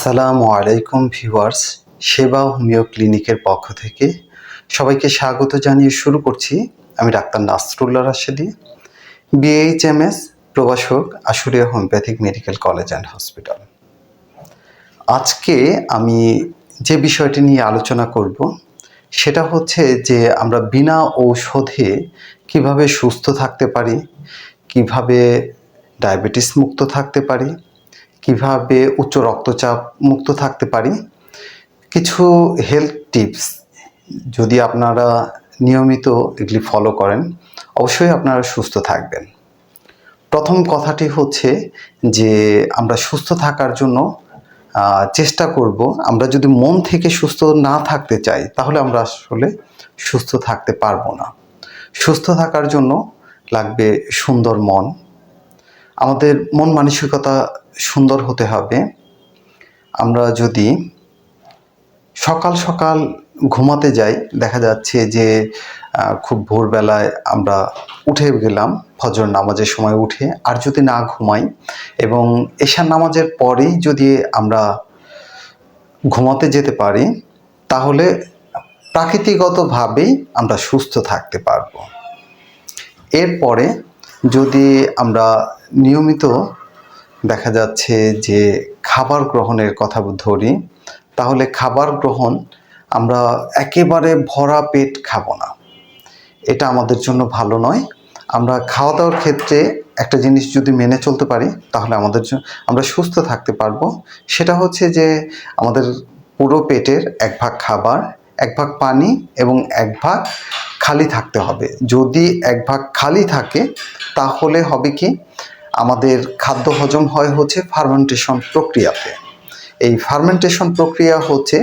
আসসালামু আলাইকুম ভিউয়ার্স, সেবা হোমিও ক্লিনিকের পক্ষ থেকে সবাইকে স্বাগত জানিয়ে শুরু করছি আমি ডাক্তার নাসরুল্লাহ রাশেদি বিএইচএমএস প্রভাষক Ashulia homeopathic medical college and hospital. আজকে আমি যে বিষয়টি নিয়ে আলোচনা করব, সেটা হচ্ছে যে আমরা বিনা ঔষধে কীভাবে সুস্থ থাকতে পারি, কীভাবে ডায়াবেটিস মুক্ত থাকতে পারি কীভাবে উচ্চ রক্তচাপ মুক্ত থাকতে পারি? কিছু হেলথ টিপস যদি আপনারা নিয়মিত এগুলি ফলো করেন, অবশ্যই আপনারা সুস্থ থাকবেন। প্রথম কথাটি হচ্ছে যে, আমরা সুস্থ থাকার জন্য চেষ্টা করব। আমরা যদি মন থেকে সুস্থ না থাকতে চাই, তাহলে আমরা আসলে সুস্থ থাকতে পারব না। সুস্থ থাকার জন্য লাগবে সুন্দর মন। আমাদের মন মানসিকতা সুন্দর হতে হবে। আমরা যদি সকাল সকাল ঘুমাতে যাই, দেখা যাচ্ছে যে খুব ভোরবেলায় আমরা উঠে গেলাম, ফজর নামাজের সময় উঠে। আর যদি না ঘুমাই এবং এশার নামাজের পরেই যদি আমরা ঘুমাতে যেতে পারি, তাহলে প্রাকৃতিগতভাবেই আমরা সুস্থ থাকতে পারব। এরপরে যদি আমরা নিয়মিত দেখা যাচ্ছে যে খাবার গ্রহণের কথা ধরি, তাহলে খাবার গ্রহণ আমরা একেবারে ভরা পেট খাব না। এটা আমাদের জন্য ভালো নয়। আমরা খাওয়া দাওয়ার ক্ষেত্রে একটা জিনিস যদি মেনে চলতে পারি, তাহলে আমাদের জন্য, আমরা সুস্থ থাকতে পারব। সেটা হচ্ছে যে আমাদের পুরো পেটের এক ভাগ খাবার, এক ভাগ পানি এবং এক ভাগ খালি থাকতে হবে। যদি এক ভাগ খালি থাকে, তাহলে হবে কি আমাদের খাদ্য হজম হয় হচ্ছে ফার্মেন্টেশন প্রক্রিয়াতে। এই ফার্মেন্টেশন প্রক্রিয়া হচ্ছে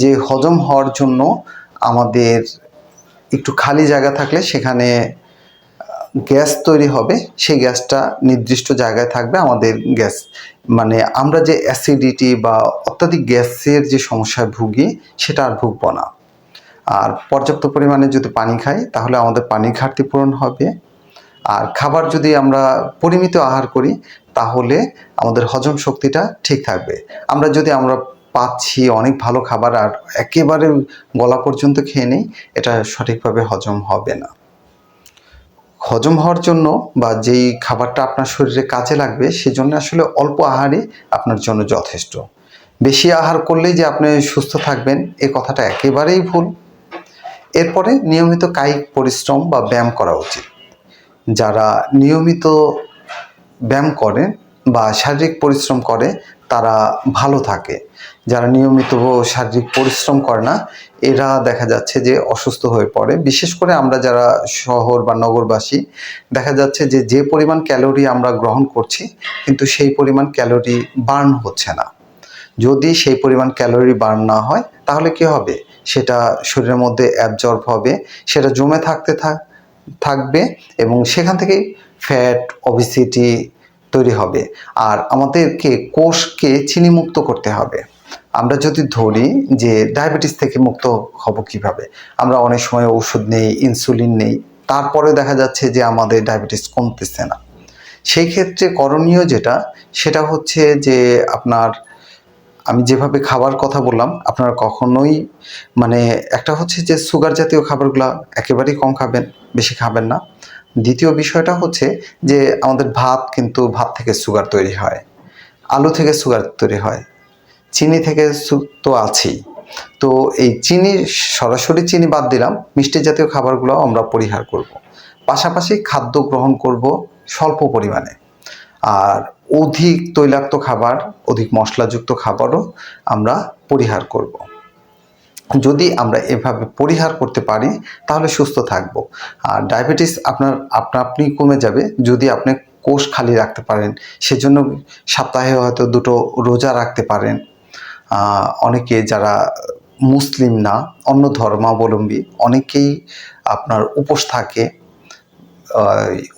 যে হজম হওয়ার জন্য আমাদের একটু খালি জায়গা থাকলে সেখানে গ্যাস তৈরি হবে, সেই গ্যাসটা নির্দিষ্ট জায়গায় থাকবে আমাদের গ্যাস। মানে আমরা যে অ্যাসিডিটি বা অত্যাধিক গ্যাসের যে সমস্যায় ভুগি, সেটা আর ভুগব না। আর পর্যাপ্ত পরিমাণে যদি পানি খাই, তাহলে আমাদের পানির ঘাটতি পূরণ হবে। আর খাবার যদি আমরা পরিমিত আহার করি, তাহলে আমাদের হজম শক্তিটা ঠিক থাকবে। আমরা যদি আমরা পাচ্ছি অনেক ভালো খাবার আর একেবারে গলা পর্যন্ত খেয়ে নেই, এটা সঠিকভাবে হজম হবে না। হজম হওয়ার জন্য বা যেই খাবারটা আপনার শরীরে কাজে লাগবে, সেজন্য আসলে অল্প আহারই আপনার জন্য যথেষ্ট। বেশি আহার করলেই যে আপনি সুস্থ থাকবেন, এ কথাটা একেবারেই ভুল। এরপরে নিয়মিত কায়িক পরিশ্রম বা ব্যায়াম করা উচিত। যারা নিয়মিত ব্যায়াম করে বা শারীরিক পরিশ্রম করে, তারা ভালো থাকে। যারা নিয়মিত শারীরিক পরিশ্রম করে না, এরা দেখা যাচ্ছে যে অসুস্থ হয়ে পড়ে। বিশেষ করে আমরা যারা শহর বা নগরবাসী, দেখা যাচ্ছে যে যে পরিমাণ ক্যালোরি আমরা গ্রহণ করছি, কিন্তু সেই পরিমাণ ক্যালোরি বার্ন হচ্ছে না। যদি সেই পরিমাণ ক্যালোরি বার্ন না হয়, তাহলে কি হবে? সেটা শরীরের মধ্যে অ্যাবজর্ব হবে, সেটা জমে থাকতে থাক থাকবে এবং সেখান থেকে ফ্যাট অবিসিটি তৈরি হবে। আর আমাদেরকে কোষকে চিনিমুক্ত করতে হবে। আমরা যদি ধরি যে ডায়াবেটিস থেকে মুক্ত হব কীভাবে? আমরা অনেক সময় ওষুধ নেই ইনসুলিন নেই, তারপরে দেখা যাচ্ছে যে আমাদের ডায়াবেটিস কমতেছে না। সেই ক্ষেত্রে করণীয় যেটা, সেটা হচ্ছে যে আপনার আমি যেভাবে খাবার কথা বললাম, আপনারা কখনোই মানে একটা হচ্ছে যে সুগার জাতীয় খাবারগুলো একেবারেই কম খাবেন, বেশি খাবেন না। দ্বিতীয় বিষয়টা হচ্ছে যে আমাদের ভাত কিন্তু ভাত থেকে সুগার তৈরি হয়, আলু থেকে সুগার তৈরি হয়, চিনি থেকে তো আছেই। তো এই চিনি, সরাসরি চিনি বাদ দিলাম, মিষ্টি জাতীয় খাবারগুলো আমরা পরিহার করব। পাশাপাশি খাদ্য গ্রহণ করব স্বল্প পরিমাণে। আর অধিক তৈলাক্ত খাবার, অধিক মশলাযুক্ত খাবারও আমরা পরিহার করব। যদি আমরা এভাবে পরিহার করতে পারি, তাহলে সুস্থ থাকব। আর ডায়াবেটিস আপনার, আপনা, আপনি কমে যাবে। যদি আপনি কোষ খালি রাখতে পারেন, সেজন্য সপ্তাহে হয়তো দুটো রোজা রাখতে পারেন। অনেকে যারা মুসলিম না, অন্য ধর্মাবলম্বী, অনেকেই আপনার উপোস থাকে।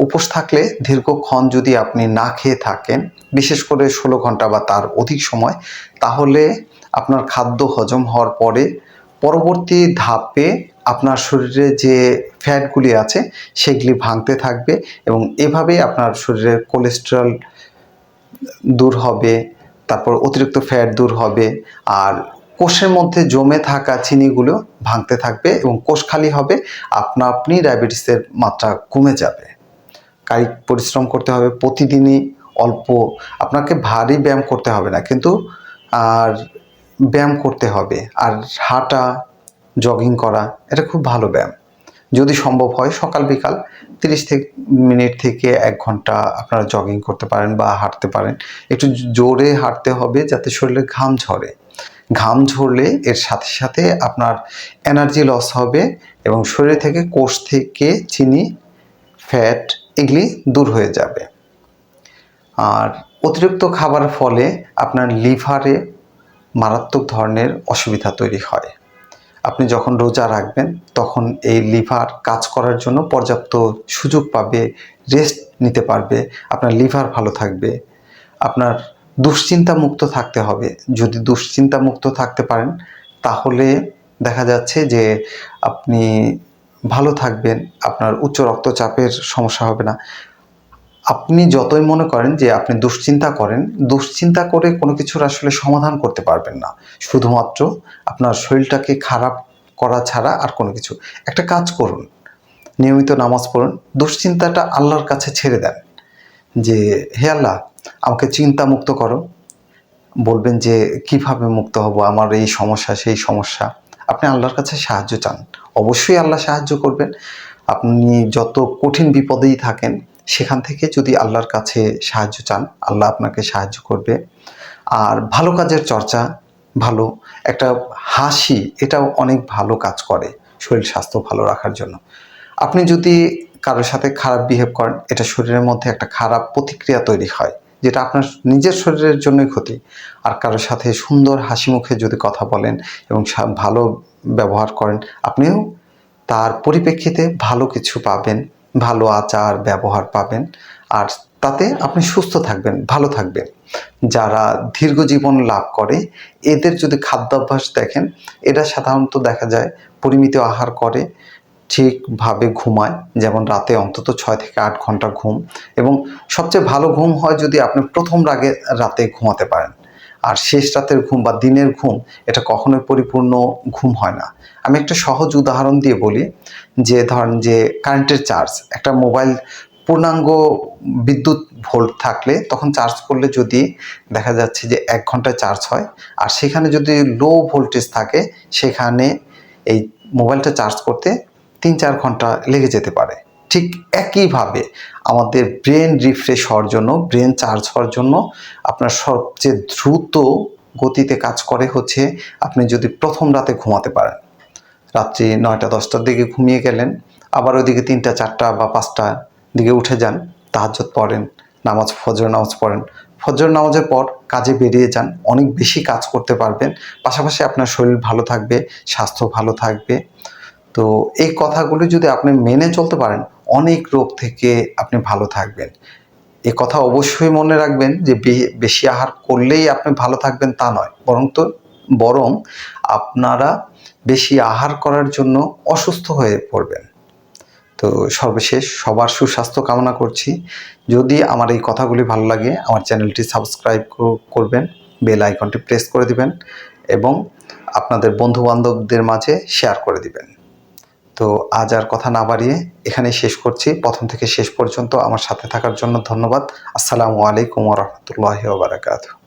উপোস থাকলে দীর্ঘক্ষণ যদি আপনি না খেয়ে থাকেন, বিশেষ করে ষোলো ঘণ্টা বা তার অধিক সময়, তাহলে আপনার খাদ্য হজম হওয়ার পরে পরবর্তী ধাপে আপনার শরীরে যে ফ্যাটগুলি আছে, সেগুলি ভাঙতে থাকবে এবং এভাবেই আপনার শরীরের কোলেস্টেরল দূর হবে, তারপর অতিরিক্ত ফ্যাট দূর হবে, আর কোষের মধ্যে জমে থাকা চিনিগুলো ভাঙতে থাকবে এবং কোষ খালি হবে আপনা আপনি ডায়াবেটিসের মাত্রা কমে যাবে। কায়িক পরিশ্রম করতে হবে, প্রতিদিনই অল্প, আপনাকে ভারী ব্যায়াম করতে হবে না, কিন্তু আর ব্যায়াম করতে হবে, আর হাঁটা, জগিং করা, এটা খুব ভালো ব্যায়াম। যদি সম্ভব হয়, সকাল, বিকাল তিরিশ থেকে মিনিট থেকে এক ঘণ্টা আপনারা জগিং করতে পারেন বা হাঁটতে পারেন। একটু জোরে হাঁটতে হবে যাতে শরীরে ঘাম ঝরে। ঘাম ঝরলে এর সাথে সাথে আপনার এনার্জি লস হবে এবং শরীর থেকে কোষ থেকে চিনি ফ্যাট এগুলি দূর হয়ে যাবে। আর অতিরিক্ত খাবার ফলে আপনার লিভারে মারাত্মক ধরনের অসুবিধা তৈরি হয়। আপনি যখন রোজা রাখবেন, তখন এই লিভার কাজ করার জন্য পর্যাপ্ত সুযোগ পাবে রেস্ট নিতে পারবে, আপনার লিভার ভালো থাকবে, আপনার দুশ্চিন্তা মুক্ত থাকতে হবে। যদি দুশ্চিন্তা মুক্ত থাকতে পারেন, তাহলে দেখা যাচ্ছে যে আপনি ভালো থাকবেন, আপনার উচ্চ রক্তচাপের সমস্যা হবে না। আপনি যতই মনে করেন যে আপনি দুশ্চিন্তা করেন, দুশ্চিন্তা করে কোনো কিছুর আসলে সমাধান করতে পারবেন না। শুধুমাত্র আপনার শরীরটাকে খারাপ করা ছাড়া আর কোনো কিছু। একটা কাজ করুন, নিয়মিত নামাজ পড়ুন, দুশ্চিন্তাটা আল্লাহর কাছে ছেড়ে দেন। যে, হে আল্লাহ, আমাকে চিন্তা মুক্ত করো। বলবেন যে, কীভাবে মুক্ত হব? আমার এই সমস্যা, সেই সমস্যা। আপনি আল্লাহর কাছে সাহায্য চান। অবশ্যই আল্লাহ সাহায্য করবেন। আপনি যত কঠিন বিপদেই থাকেন, সেখান থেকে যদি আল্লাহর কাছে সাহায্য চান, আল্লাহ আপনাকে সাহায্য করবে। আর ভালো কাজের চর্চা, ভালো একটা হাসি, এটাও অনেক ভালো কাজ করে শরীর স্বাস্থ্য ভালো রাখার জন্য। আপনি যদি কারোর সাথে খারাপ বিহেভ করেন এটা শরীরের মধ্যে একটা খারাপ প্রতিক্রিয়া তৈরি হয়, যেটা আপনার নিজের শরীরের জন্যই ক্ষতি। আর কারোর সাথে সুন্দর হাসি মুখে যদি কথা বলেন এবং ভালো ব্যবহার করেন, আপনিও তার পরিপ্রেক্ষিতে ভালো কিছু পাবেন, ভালো আচার, ব্যবহার পাবেন। আর তাতে আপনি সুস্থ থাকবেন, ভালো থাকবেন। যারা দীর্ঘ জীবন লাভ করে, এদের যদি খাদ্যাভ্যাস দেখেন, এরা সাধারণত দেখা যায় পরিমিত আহার করে ঠিকভাবে ঘুমায়, যেমন রাতে অন্তত ছয় থেকে আট ঘণ্টা ঘুম এবং সবচেয়ে ভালো ঘুম হয় যদি আপনি প্রথম রাগে রাতে ঘুমাতে পারেন। আর শেষ রাতের ঘুম বা দিনের ঘুম, এটা কখনোই পরিপূর্ণ ঘুম হয় না। আমি একটা সহজ উদাহরণ দিয়ে বলি, যে ধরেন যে কারেন্টের চার্জ, একটা মোবাইল পূর্ণাঙ্গ বিদ্যুৎ ভোল্ট থাকলে তখন চার্জ করলে যদি দেখা যাচ্ছে যে এক ঘন্টায় চার্জ হয়, আর সেখানে যদি লো ভোল্টেজ থাকে, সেখানে এই মোবাইলটা চার্জ করতে তিন চার ঘণ্টা লেগে যেতে পারে। ঠিক একইভাবে আমাদের ব্রেন রিফ্রেশ হওয়ার জন্য, ব্রেন চার্জ হওয়ার জন্য আপনার সবচেয়ে দ্রুত গতিতে কাজ করে হচ্ছে আপনি যদি প্রথম রাতে ঘুমাতে পারেন। রাত্রি নয়টা, দশটার দিকে ঘুমিয়ে গেলেন, আবার ওইদিকে তিনটা, চারটা বা পাঁচটা দিকে উঠে যান তাহাজ্জত পড়েন, নামাজ ফজর নামাজ পড়েন। ফজর নামাজের পর কাজে বেরিয়ে যান, অনেক বেশি কাজ করতে পারবেন, পাশাপাশি আপনার শরীর ভালো থাকবে, স্বাস্থ্য ভালো থাকবে। তো এই কথাগুলো যদি আপনি মেনে চলতে পারেন, অনেক রোগ থেকে আপনি ভালো থাকবেন। এ কথা অবশ্যই মনে রাখবেন যে বেশি আহার করলেই আপনি ভালো থাকবেন তা নয়। বরং তো বরং আপনারা বেশি আহার করার জন্য অসুস্থ হয়ে পড়বেন। তো সর্বশেষ সবার সুস্বাস্থ্য কামনা করছি। যদি আমার এই কথাগুলি ভালো লাগে, আমার চ্যানেলটি সাবস্ক্রাইব করবেন, বেল আইকনটি প্রেস করে দিবেন এবং আপনাদের বন্ধু বান্ধবদের মাঝে শেয়ার করে দিবেন। তো আজ আর কথা না বাড়িয়ে এখানে শেষ করছি। প্রথম থেকে শেষ পর্যন্ত আমার সাথে থাকার জন্য ধন্যবাদ। আসসালামু আলাইকুম রহমতুল্লাহ বারাকাতু